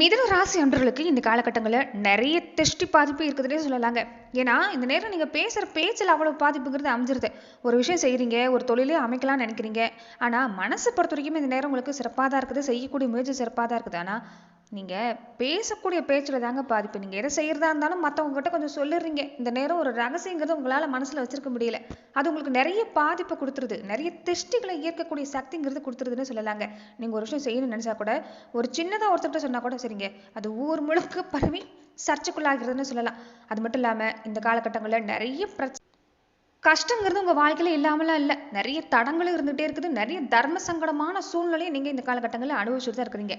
மிதன ராசி அன்றர்களுக்கு இந்த காலகட்டங்களில் நிறைய திருஷ்டி பாதிப்பு இருக்குதுன்னே சொல்லலாங்க. ஏன்னா இந்த நேரம் நீங்கள் பேசுகிற பேச்சில் அவ்வளோ பாதிப்புங்கிறது அமைஞ்சிருது. ஒரு விஷயம் செய்கிறீங்க ஒரு தொழிலே அமைக்கலாம்னு நினைக்கிறீங்க. ஆனால் மனசை பொறுத்த வரைக்கும் இந்த நேரம் உங்களுக்கு சிறப்பாக தான் இருக்குது. செய்யக்கூடிய முயற்சி சிறப்பாக தான் இருக்குது. ஆனால் நீங்கள் பேசக்கூடிய பேச்சில் தாங்க பாதிப்பு. நீங்கள் எதை செய்கிறதா இருந்தாலும் மற்றவங்ககிட்ட கொஞ்சம் சொல்லிடுறீங்க. இந்த நேரம் ஒரு ரகசியங்கிறது உங்களால் மனசில் வச்சிருக்க முடியல. அது உங்களுக்கு நிறைய பாதிப்பை கொடுத்துருது. நிறைய திருஷ்டிகளை ஈர்க்கக்கூடிய சக்திங்கிறது கொடுத்துருதுன்னு சொல்லலாங்க. நீங்கள் ஒரு விஷயம் செய்யணும்னு நினச்சா கூட ஒரு சின்னதாக ஒருத்தர்கிட்ட சொன்னால் கூட சரிங்க. அது ஊர் முழுக்க பரவி சர்ச்சைக்குள்ளாகிறதுன்னு சொல்லலாம். அது மட்டும் இல்லாமல் இந்த காலகட்டங்களில் நிறைய பிரச்சனை கஷ்டங்கிறது உங்கள் வாழ்க்கையில் இல்லாமலாம் இல்லை. நிறைய தடங்களும் இருந்துகிட்டே இருக்குது. நிறைய தர்ம சங்கடமான சூழ்நிலையை நீங்கள் இந்த காலகட்டங்களில் அனுபவிச்சுட்டு தான் இருக்கிறீங்க.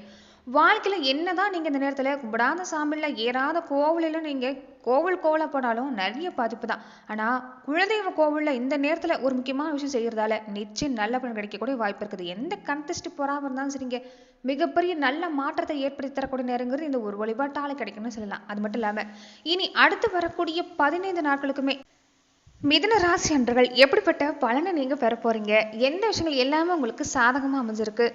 வாழ்க்கையில் என்னதான் நீங்கள் இந்த நேரத்தில் கும்பிடாத சாமியில் ஏறாத கோவிலில் நீங்கள் கோவில் கோவில போனாலும் நிறைய பாதிப்பு தான். ஆனால் குலதெய்வ கோவிலில் இந்த நேரத்தில் ஒரு முக்கியமான விஷயம் செய்கிறதால நிச்சயம் நல்ல பலன் கிடைக்கக்கூடிய வாய்ப்பு இருக்குது. எந்த கண்டெஸ்ட் போகாமல் இருந்தாலும் சரிங்க மிகப்பெரிய நல்ல மாற்றத்தை ஏற்படுத்தி தரக்கூடிய நேரங்கிறது இந்த ஒரு வழிபாட்டால் கிடைக்கும்னு சொல்லலாம். அது மட்டும் இல்லாமல் இனி அடுத்து வரக்கூடிய பதினைந்து நாட்களுக்குமே மிதுன ராசி அன்றர்கள் எப்படிப்பட்ட பலனை நீங்கள் பெற போகிறீங்க எந்த விஷயங்கள் எல்லாமே உங்களுக்கு சாதகமாக அமைஞ்சிருக்கு?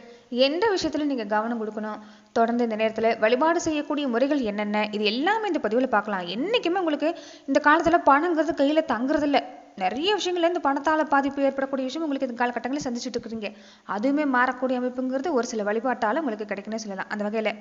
எந்த விஷயத்தில் நீங்கள் கவனம் கொடுக்கணும்? தொடர்ந்து இந்த நேரத்தில் வழிபாடு செய்யக்கூடிய முறைகள் என்னென்ன? இது எல்லாமே இந்த பதிவில் பார்க்கலாம். என்றைக்குமே உங்களுக்கு இந்த காலத்தில் பணங்கிறது கையில் தங்குறதில்ல. நிறைய விஷயங்கள்ல இந்த பணத்தால் பாதிப்பு ஏற்படக்கூடிய விஷயம் உங்களுக்கு இந்த காலகட்டங்களில் சந்திச்சுட்டு இருக்கிறீங்க. அதுவுமே மாறக்கூடிய அமைப்புங்கிறது ஒரு சில வழிபாட்டால் உங்களுக்கு கிடைக்குன்னு சொல்லலாம். அந்த வகையில்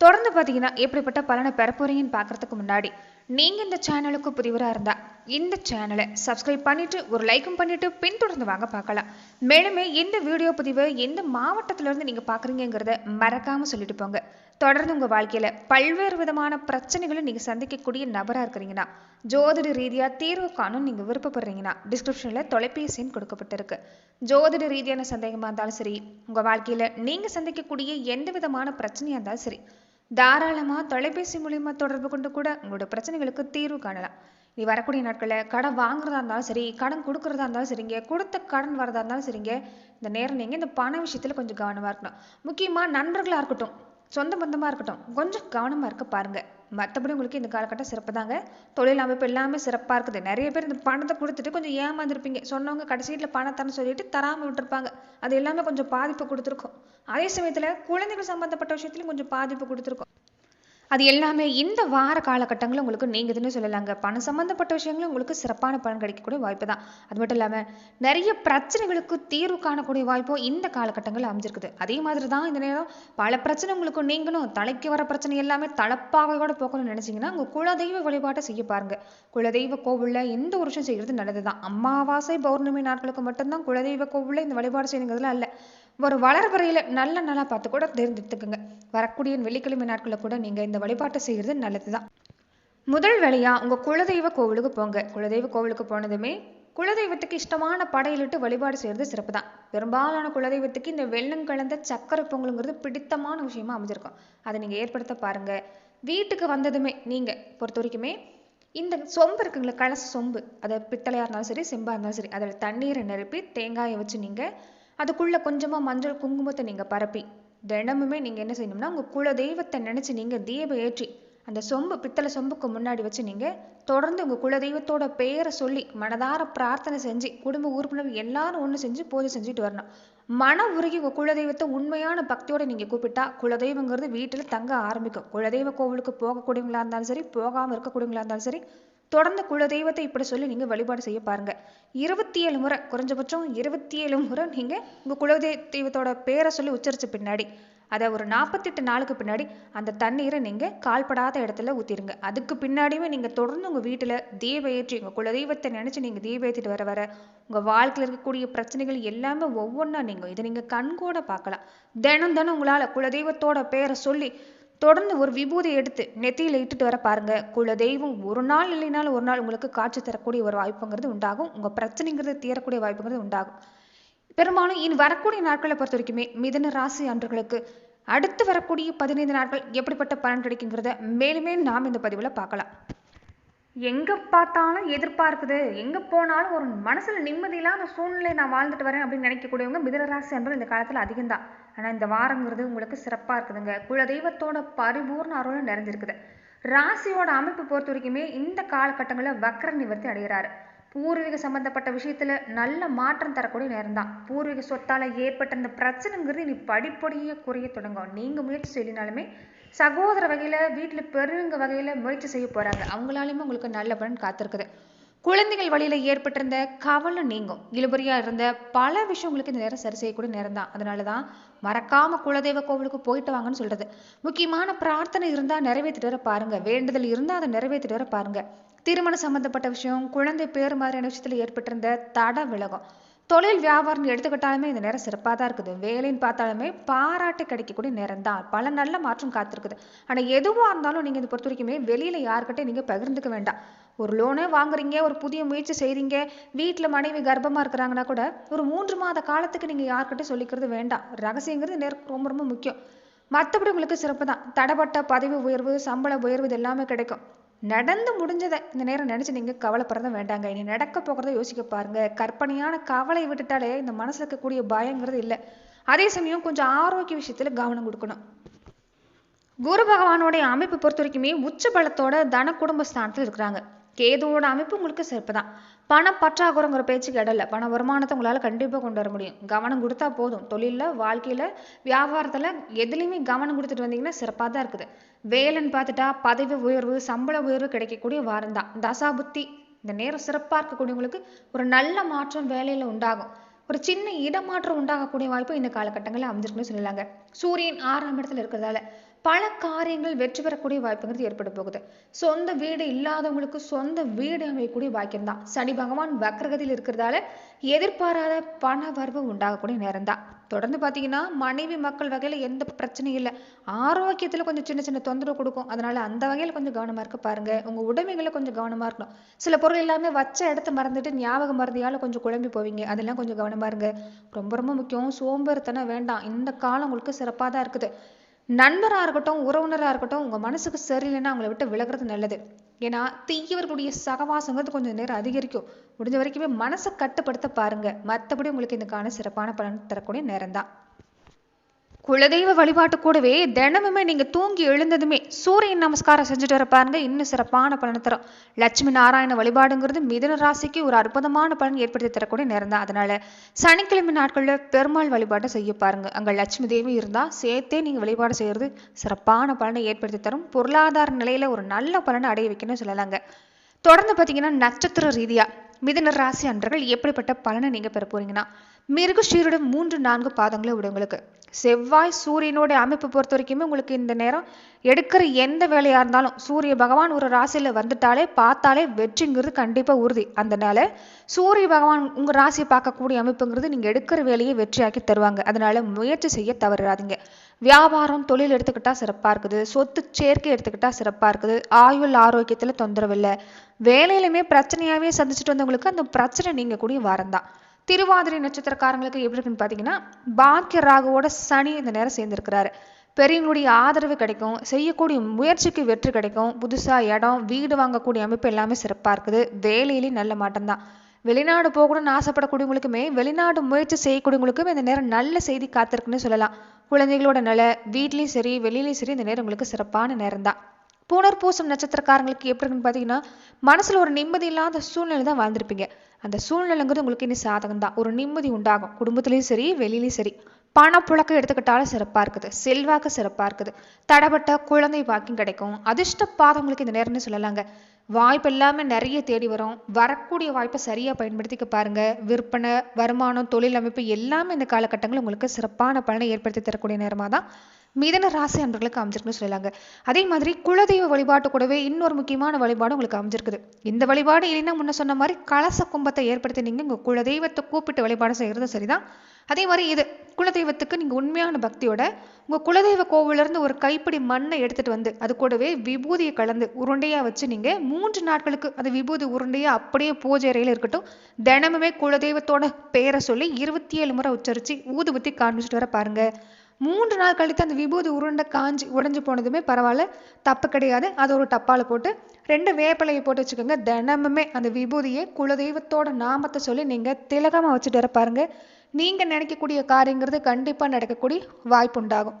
தொடர்ந்து பார்த்தீங்கன்னா எப்படிப்பட்ட பலனை பெற போறீங்கன்னு பார்க்கறதுக்கு முன்னாடி நீங்கள் இந்த சேனலுக்கு புதிவராக இருந்தால் இந்த சேனலை சப்ஸ்கிரைப் பண்ணிட்டு ஒரு லைக்கும் பண்ணிட்டு பின்தொடர்ந்து வாங்க பார்க்கலாம். மேலுமே இந்த வீடியோ பதிவு எந்த மாவட்டத்திலேருந்து நீங்கள் பார்க்குறீங்கிறத மறக்காமல் சொல்லிட்டு போங்க. தொடர்ந்து உங்கள் வாழ்க்கையில் பல்வேறு விதமான பிரச்சனைகளை நீங்கள் சந்திக்கக்கூடிய நபராக இருக்கிறீங்கன்னா ஜோதிட ரீதியாக தீர்வு காணும் நீங்கள் விருப்பப்படுறீங்கன்னா டிஸ்கிரிப்ஷனில் தொலைபேசி எண் கொடுக்கப்பட்டிருக்கு. ஜோதிட ரீதியான சந்தேகமாக இருந்தாலும் சரி உங்கள் வாழ்க்கையில் நீங்கள் சந்திக்கக்கூடிய எந்த விதமான பிரச்சனையாக இருந்தாலும் சரி தாராளமாக தொலைபேசி மூலிமா தொடர்பு கொண்டு கூட உங்களோட பிரச்சனைகளுக்கு தீர்வு காணலாம். நீ வரக்கூடிய நாட்களில் கடன் வாங்குறதா இருந்தாலும் சரி கடன் கொடுக்குறதா இருந்தாலும் சரிங்க கொடுத்த கடன் வரதா இருந்தாலும் சரிங்க இந்த நேரம் நீங்கள் இந்த பண விஷயத்தில் கொஞ்சம் கவனமாக இருக்கணும். முக்கியமாக நண்பர்களாக இருக்கட்டும். சொந்த பந்தமாக இருக்கட்டும் கொஞ்சம் கவனமாக இருக்க பாருங்க. மற்றபடி உங்களுக்கு இந்த காலகட்டம் சிறப்பு தாங்க தொழில் அமைப்பு எல்லாமே சிறப்பாக இருக்குது. நிறைய பேர் இந்த பணத்தை கொடுத்துட்டு கொஞ்சம் ஏமாந்துருப்பீங்க. சொன்னவங்க கடைசியில் பணத்தரன்னு சொல்லிட்டு தராமல் விட்டுருப்பாங்க. அது எல்லாமே கொஞ்சம் பாதிப்பு கொடுத்துருக்கும். அதே சமயத்தில் குழந்தைகள் சம்மந்தப்பட்ட விஷயத்துலையும் கொஞ்சம் பாதிப்பு கொடுத்துருக்கும். அது எல்லாமே இந்த வார காலகட்டங்களும் உங்களுக்கு நீங்குதுன்னு சொல்லலாங்க. பணம் சம்மந்தப்பட்ட விஷயங்களும் உங்களுக்கு சிறப்பான பலன் கிடைக்கக்கூடிய வாய்ப்பு தான். அது மட்டும் இல்லாமல் நிறைய பிரச்சனைகளுக்கு தீர்வு காணக்கூடிய வாய்ப்பும் இந்த காலகட்டங்களில் அமைஞ்சிருக்குது. அதே மாதிரி தான் இந்த நேரம் பல பிரச்சனை உங்களுக்கு நீங்களும் தலைக்கு வர பிரச்சனை எல்லாமே தளப்பாக கூட போக்கணும்னு நினச்சிங்கன்னா உங்கள் குலதெய்வ வழிபாட்டை செய்ய பாருங்க. குலதெய்வ கோவிலில் எந்த ஒரு விஷயம் செய்கிறது நல்லது தான் அமாவாசை பௌர்ணமி நாட்களுக்கு மட்டும்தான் குலதெய்வ கோவிலில் இந்த வழிபாடு செய்யணுங்கிறதுலாம் இல்லை ஒரு வளர்வறையில் நல்ல நாளாக பார்த்து கூட தேர்ந்தெடுத்துக்கோங்க. வரக்கூடிய வெள்ளிக்கிழமை நாட்களில் கூட நீங்கள் இந்த வழிபாட்டை செய்கிறது நல்லது தான் முதல் வேலையாக உங்கள் குலதெய்வ கோவிலுக்கு போங்க. குலதெய்வ கோவிலுக்கு போனதுமே குலதெய்வத்துக்கு இஷ்டமான படையிலிட்டு வழிபாடு செய்கிறது சிறப்பு தான் பெரும்பாலான குலதெய்வத்துக்கு இந்த வெள்ளம் கலந்த சக்கரை பொங்கலுங்கிறது பிடித்தமான விஷயமா அமைஞ்சிருக்கும். அதை நீங்கள் ஏற்படுத்த பாருங்க. வீட்டுக்கு வந்ததுமே நீங்கள் பொறுத்த வரைக்குமே இந்த சொம்பு இருக்குங்களா கலச சொம்பு. அதை பித்தளையாக இருந்தாலும் சரி செம்பாக இருந்தாலும் சரி அதில் தண்ணீரை நிரப்பி தேங்காயை வச்சு நீங்கள் அதுக்குள்ளே கொஞ்சமாக மஞ்சள் குங்குமத்தை நீங்கள் பரப்பி தினமுமே நீங்கள் என்ன செய்யணும்னா உங்கள் குல தெய்வத்தை நினச்சி நீங்கள் தீபம் ஏற்றி அந்த சொம்பு பித்தளை சொம்புக்கு முன்னாடி வச்சு நீங்கள் தொடர்ந்து உங்கள் குல தெய்வத்தோட பெயரை சொல்லி மனதார பிரார்த்தனை செஞ்சு குடும்ப உறுப்பினர் எல்லாரும் ஒன்று செஞ்சு பூஜை செஞ்சுட்டு வரணும். மன உருகி உங்கள் குலதெய்வத்தை உண்மையான பக்தியோட நீங்கள் கூப்பிட்டா குலதெய்வங்கிறது வீட்டில் தங்க ஆரம்பிக்கும். குலதெய்வ கோவிலுக்கு போகக்கூடியவங்களா இருந்தாலும் சரி போகாமல் இருக்கக்கூடியவங்களா இருந்தாலும் சரி தொடர்ந்து குலதெய்வத்தை இப்படி சொல்லி நீங்கள் வழிபாடு செய்ய பாருங்க. இருபத்தி ஏழு முறை குறைஞ்சபட்சம் இருபத்தி ஏழு முறை நீங்கள் உங்கள் குலதெய்வத்தோட பேரை சொல்லி உச்சரித்த பின்னாடி அதை ஒரு நாற்பத்தெட்டு நாளுக்கு பின்னாடி அந்த தண்ணீரை நீங்கள் கால்படாத இடத்துல ஊற்றிடுங்க அதுக்கு பின்னாடியுமே நீங்கள் தொடர்ந்து உங்கள் வீட்டில் தீப ஏற்றி உங்கள் குலதெய்வத்தை நினச்சி நீங்கள் தீப ஏற்றிட்டு வர வர உங்கள் வாழ்க்கையில் இருக்கக்கூடிய பிரச்சனைகள் எல்லாமே ஒவ்வொன்றா நீங்கள் இதை நீங்கள் கண்கூட பார்க்கலாம். தினம் தினம் உங்களால் குலதெய்வத்தோட பேரை சொல்லி தொடர்ந்து ஒரு விபூதி எடுத்து நெத்தியில் இட்டுட்டு வர பாருங்க. குல தெய்வம் ஒரு நாள் இல்லைனாலும் ஒரு நாள் உங்களுக்கு காட்சி தரக்கூடிய ஒரு வாய்ப்புங்கிறது உண்டாகும். உங்க பிரச்சனைங்கிறது தீரக்கூடிய வாய்ப்புங்கிறது உண்டாகும். பெரும்பாலும் இனி வரக்கூடிய நாட்களை பொறுத்த வரைக்குமே மிதன ராசி அன்றுகளுக்கு அடுத்து வரக்கூடிய பதினைந்து நாட்கள் எப்படிப்பட்ட பலன் கிடைக்குங்கிறத மேலுமே நாம் இந்த பதிவில் பார்க்கலாம். எங்கே பார்த்தாலும் எதிர்பார்க்குது? எங்கே போனாலும் ஒரு மனசில் நிம்மதியிலான சூழ்நிலை நான் வாழ்ந்துட்டு வரேன் அப்படின்னு நினைக்கக்கூடியவங்க மிதனராசி என்பது இந்த காலத்தில் அதிகம்தான். ஆனால் இந்த வாரங்கிறது உங்களுக்கு சிறப்பாக இருக்குதுங்க. குலதெய்வத்தோட பரிபூர்ண அருளும் நிறைஞ்சிருக்குது. ராசியோட அமைப்பு பொறுத்த வரைக்குமே இந்த காலகட்டங்களில் வக்கர நிவர்த்தி அடைகிறாரு. பூர்வீக சம்பந்தப்பட்ட விஷயத்துல நல்ல மாற்றம் தரக்கூடிய நேரம் தான் பூர்வீக சொத்தால ஏற்பட்ட இந்த பிரச்சனைங்கிறது இனி படிப்படியே குறைய தொடங்கும். நீங்க முயற்சி செய்யினாலுமே சகோதர வகையில் வீட்டில் பெருங்க வகையில் முயற்சி செய்ய போகிறாங்க அவங்களாலையுமே உங்களுக்கு நல்ல பலன் காத்திருக்குது. குழந்தைகள் வழியில் ஏற்பட்டிருந்த கவலை நீங்கும். இழுபறியாக இருந்த பல விஷயம் உங்களுக்கு இந்த நேரம் சரி செய்யக்கூடிய நேரம் தான் அதனால தான் மறக்காம குலதெய்வ கோவிலுக்கு போயிட்டு வாங்கன்னு சொல்கிறது முக்கியமான பிரார்த்தனை இருந்தால் நிறைவேற்றிட்டு வர பாருங்கள் வேண்டுதல் இருந்தால் அதை நிறைவேற்றிட்டு வர பாருங்கள் திருமணம் சம்பந்தப்பட்ட விஷயம் குழந்தை பேர் மாதிரியான விஷயத்தில் ஏற்பட்டிருந்த தட விலகும் தொழில் வியாபாரம்னு எடுத்துக்கிட்டாலுமே இந்த நேரம் சிறப்பாக தான் இருக்குது. வேலைன்னு பார்த்தாலுமே பாராட்டு கிடைக்கக்கூடிய நேரம் தான். பல நல்ல மாற்றம் காத்திருக்குது. ஆனால் எதுவாக இருந்தாலும் நீங்கள் இதை பொறுத்த வரைக்குமே வெளியில் யாருக்கிட்டையும் நீங்கள் பகிர்ந்துக்க வேண்டாம். ஒரு லோனே வாங்குறீங்க ஒரு புதிய முயற்சி செய்கிறீங்க வீட்டில் மனைவி கர்ப்பமாக இருக்கிறாங்கன்னா கூட ஒரு மூன்று மாத காலத்துக்கு நீங்கள் யார்கிட்டையும் சொல்லிக்கிறது வேண்டாம். ரகசியங்கிறது நேரம் ரொம்ப ரொம்ப முக்கியம். மற்றபடி உங்களுக்கு சிறப்பு தான். தடைப்பட்ட பதவி உயர்வு சம்பள உயர்வு இது எல்லாமே கிடைக்கும். நடந்து முடிஞ்சதை இந்த நேரம் நினச்சி நீங்கள் கவலைப்படுறத வேண்டாங்க. இனி நடக்க போகிறத யோசிக்க பாருங்க. கற்பனையான கவலை விட்டுட்டாலே இந்த மனசு இருக்கக்கூடிய பயங்கிறது இல்லை. அதே சமயம் கொஞ்சம் ஆரோக்கிய விஷயத்தில் கவனம் கொடுக்கணும். குரு பகவானோடைய அமைப்பு பொறுத்த வரைக்குமே உச்ச பலத்தோட தன குடும்ப ஸ்தானத்தில் இருக்கிறாங்க. கேதுவோட அமைப்பு உங்களுக்கு சிறப்பு தான் பணம் பற்றாக்குறைங்கிற பேச்சுக்கு இடல பண வருமானத்தை உங்களால் கண்டிப்பாக கொண்டு வர முடியும். கவனம் கொடுத்தா போதும். தொழிலில் வாழ்க்கையில் வியாபாரத்தில் எதுலேயுமே கவனம் கொடுத்துட்டு வந்தீங்கன்னா சிறப்பாக தான் இருக்குது. வேலைன்னு பார்த்துட்டா பதவி உயர்வு சம்பள உயர்வு கிடைக்கக்கூடிய வாரம் தான் தசாபுத்தி இந்த நேரம் சிறப்பாக இருக்கக்கூடியவங்களுக்கு ஒரு நல்ல மாற்றம் வேலையில் உண்டாகும். ஒரு சின்ன இடமாற்றம் உண்டாகக்கூடிய வாய்ப்பு இந்த காலகட்டங்களில் அமைஞ்சிருக்குன்னு சொல்லலாங்க சூரியன் ஆறாம் இடத்துல இருக்கிறதால பல காரியங்கள் வெற்றி பெறக்கூடிய வாய்ப்புங்கிறது ஏற்பட போகுது. சொந்த வீடு இல்லாதவங்களுக்கு சொந்த வீடு அமையக்கூடிய வாக்கியம் தான் சனி பகவான் வக்ரகதியில் இருக்கிறதால எதிர்பாராத பண வரவு உண்டாகக்கூடிய நேரம் தான் தொடர்ந்து பார்த்தீங்கன்னா மனைவி மக்கள் வகையில் எந்த பிரச்சனையும் இல்லை. ஆரோக்கியத்தில் கொஞ்சம் சின்ன சின்ன தொந்தரவு கொடுக்கும். அதனால அந்த வகையில் கொஞ்சம் கவனமாக இருக்க பாருங்க. உங்கள் உடைமைகளை கொஞ்சம் கவனமாக இருக்கணும். சில பொருள் எல்லாமே வச்ச இடத்த மறந்துட்டு ஞாபகம் மறதியால் கொஞ்சம் குழம்பி போவீங்க. அதெல்லாம் கொஞ்சம் கவனமாக இருங்க. ரொம்ப ரொம்ப முக்கியம். சோம்பேறித்தனம் வேண்டாம். இந்த காலம் உங்களுக்கு சிறப்பாக தான் இருக்குது. நண்பராக இருக்கட்டும் உறவினராக இருக்கட்டும் உங்கள் மனசுக்கு சரியில்லைன்னா அவங்கள விட்டு விலகிறது நல்லது. ஏன்னா தீயவர்களுடைய சகவாசங்கிறது கொஞ்சம் நேரம் அதிகரிக்கும். முடிஞ்ச வரைக்குமே மனசை கட்டுப்படுத்த பாருங்க. மற்றபடி உங்களுக்கு இதுக்கான சிறப்பான பலன் தரக்கூடிய நேரம் தான் குலதெய்வ வழிபாட்டு கூடவே தினமுமே நீங்க தூங்கி எழுந்ததுமே சூரியன் நமஸ்காரம் செஞ்சுட்டு வர பாருங்க. இன்னும் சிறப்பான பலனை தரும். லட்சுமி நாராயண வழிபாடுங்கிறது மிதன ராசிக்கு ஒரு அற்புதமான பலன் ஏற்படுத்தி தரக்கூடிய நேரம் தான். அதனால சனிக்கிழமை நாட்களில் பெருமாள் வழிபாட்டை செய்ய பாருங்க. அங்க லட்சுமி தேவி இருந்தா சேர்த்தே நீங்க வழிபாடு செய்யறது சிறப்பான பலனை ஏற்படுத்தி தரும். பொருளாதார நிலையில ஒரு நல்ல பலனை அடைய வைக்கணும்னு சொல்லலாங்க. தொடர்ந்து பார்த்தீங்கன்னா நட்சத்திர ரீதியா மிதன ராசி அன்றர்கள் எப்படிப்பட்ட பலனை நீங்க பெற போறீங்கன்னா மிருகஷீரிடம் மூன்று நான்கு பாதங்களை விடுங்களுக்கு செவ்வாய் சூரியனுடைய அமைப்பு பொறுத்த வரைக்குமே உங்களுக்கு இந்த நேரம் எடுக்கிற எந்த வேலையாக இருந்தாலும் சூரிய பகவான் ஒரு ராசியில் வந்துட்டாலே பார்த்தாலே வெற்றிங்கிறது கண்டிப்பாக உறுதி. அதனால சூரிய பகவான் உங்கள் ராசியை பார்க்கக்கூடிய அமைப்புங்கிறது நீங்கள் எடுக்கிற வேலையை வெற்றியாக்கி தருவாங்க. அதனால முயற்சி செய்ய தவறாதீங்க. வியாபாரம் தொழில் எடுத்துக்கிட்டால் சிறப்பாக இருக்குது. சொத்து சேர்க்கை எடுத்துக்கிட்டால் சிறப்பாக இருக்குது. ஆயுள் ஆரோக்கியத்தில் தொந்தரவு இல்லை. வேலையிலுமே பிரச்சனையாகவே சந்திச்சுட்டு வந்தவங்களுக்கு அந்த பிரச்சனை நீங்கள் கூடிய வாரம் தான் திருவாதிரை நட்சத்திரக்காரங்களுக்கு எப்படி இருக்குன்னு பார்த்தீங்கன்னா பாக்கிய ராகுவோட சனி இந்த நேரம் சேர்ந்திருக்கிறாரு. பெரியவங்களுடைய ஆதரவு கிடைக்கும் செய்யக்கூடிய முயற்சிக்கு வெற்றி கிடைக்கும். புதுசாக இடம் வீடு வாங்கக்கூடிய அமைப்பு எல்லாமே சிறப்பாக இருக்குது. வேலையிலேயும் நல்ல மாட்டம்தான் வெளிநாடு போகணும்னு ஆசைப்படக்கூடியவங்களுக்குமே வெளிநாடு முயற்சி செய்யக்கூடியவங்களுக்கும் இந்த நேரம் நல்ல செய்தி காத்திருக்குன்னு சொல்லலாம். குழந்தைகளோட நல வீட்லேயும் சரி வெளியிலையும் சரி இந்த நேரம் உங்களுக்கு சிறப்பான நேரம் தான். புனர்பூசம் நட்சத்திரக்காரங்களுக்கு எப்படி இருக்குன்னு பார்த்தீங்கன்னா மனசில் ஒரு நிம்மதி இல்லாத சூழ்நிலை தான் வாழ்ந்திருப்பீங்க. அந்த சூழ்நிலைங்கிறது உங்களுக்கு இனி சாதகம் தான் ஒரு நிம்மதி உண்டாகும். குடும்பத்துலேயும் சரி வெளியிலையும் சரி. பணப்புழக்கம் எடுத்துக்கிட்டாலும் சிறப்பாக இருக்குது. செல்வாக்கு சிறப்பாக இருக்குது. தடப்பட்ட குழந்தை பாக்கியம் கிடைக்கும். அதிர்ஷ்ட பாதம் உங்களுக்கு இந்த நேரம்னு சொல்லலாங்க. வாய்ப்பு எல்லாமே நிறைய தேடி வரும். வரக்கூடிய வாய்ப்பை சரியாக பயன்படுத்திக்க பாருங்க. விற்பனை வருமானம் தொழில் அமைப்பு எல்லாமே இந்த காலகட்டங்கள் உங்களுக்கு சிறப்பான பலனை ஏற்படுத்தி தரக்கூடிய நேரமாக தான் மிதன ராசி அன்பர்களுக்கு அமைஞ்சிருக்குன்னு சொல்லலாங்க அதே மாதிரி குலதெய்வ வழிபாட்டு கூடவே இன்னொரு முக்கியமான வழிபாடு உங்களுக்கு அமைஞ்சிருக்குது. இந்த வழிபாடு இல்லைன்னா முன்ன சொன்ன மாதிரி கலச கும்பத்தை ஏற்படுத்தி நீங்க உங்க குலதெய்வத்தை கூப்பிட்டு வழிபாடு செய்கிறதும் சரிதான். அதே மாதிரி இது குலதெய்வத்துக்கு நீங்க உண்மையான பக்தியோட உங்க குலதெய்வ கோவில இருந்து ஒரு கைப்பிடி மண்ணை எடுத்துட்டு வந்து அது கூடவே விபூதியை கலந்து உருண்டையா வச்சு நீங்க மூன்று நாட்களுக்கு அது விபூதி உருண்டையா அப்படியே பூஜை அறையில் இருக்கட்டும் தினமுமே குலதெய்வத்தோட பேரை சொல்லி இருபத்தி ஏழு முறை உச்சரிச்சு ஊதுபத்தி காண்பிச்சுட்டு வர பாருங்க. மூன்று நாள் கழித்து அந்த விபூதி உருண்டை காஞ்சி உடைஞ்சு போனதுமே பரவாயில்ல தப்பு கிடையாது. அது ஒரு டப்பாவில் போட்டு ரெண்டு வேப்பிலையை போட்டு வச்சுக்கோங்க. தினமுமே அந்த விபூதியை குலதெய்வத்தோட நாமத்தை சொல்லி நீங்கள் திலகமாக வச்சுட்டு வர பாருங்க. நீங்கள் நினைக்கக்கூடிய காரியங்கிறது கண்டிப்பாக நடக்கக்கூடிய வாய்ப்பு உண்டாகும்.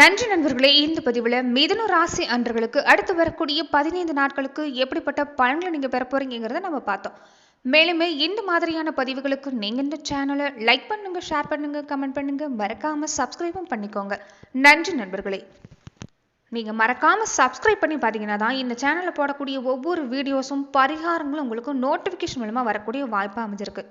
நன்றி நண்பர்களே இந்த பதிவில் மிதன ராசி அன்றர்களுக்கு அடுத்து வரக்கூடிய பதினைந்து நாட்களுக்கு எப்படிப்பட்ட பலன்களை நீங்கள் பெற போறீங்கிறத நம்ம பார்த்தோம். மேலுமே இந்த மாதிரியான பதிவுகளுக்கு நீங்கள் இந்த சேனலை லைக் பண்ணுங்க ஷேர் பண்ணுங்க கமெண்ட் பண்ணுங்க. மறக்காம சப்ஸ்கிரைபும் பண்ணிக்கோங்க. நன்றி நண்பர்களே. நீங்கள் மறக்காமல் சப்ஸ்கிரைப் பண்ணி பார்த்தீங்கன்னா தான் இந்த சேனலில் போடக்கூடிய ஒவ்வொரு வீடியோஸும் பரிகாரங்களும் உங்களுக்கு நோட்டிஃபிகேஷன் மூலமாக வரக்கூடிய வாய்ப்பு அமைஞ்சிருக்கு.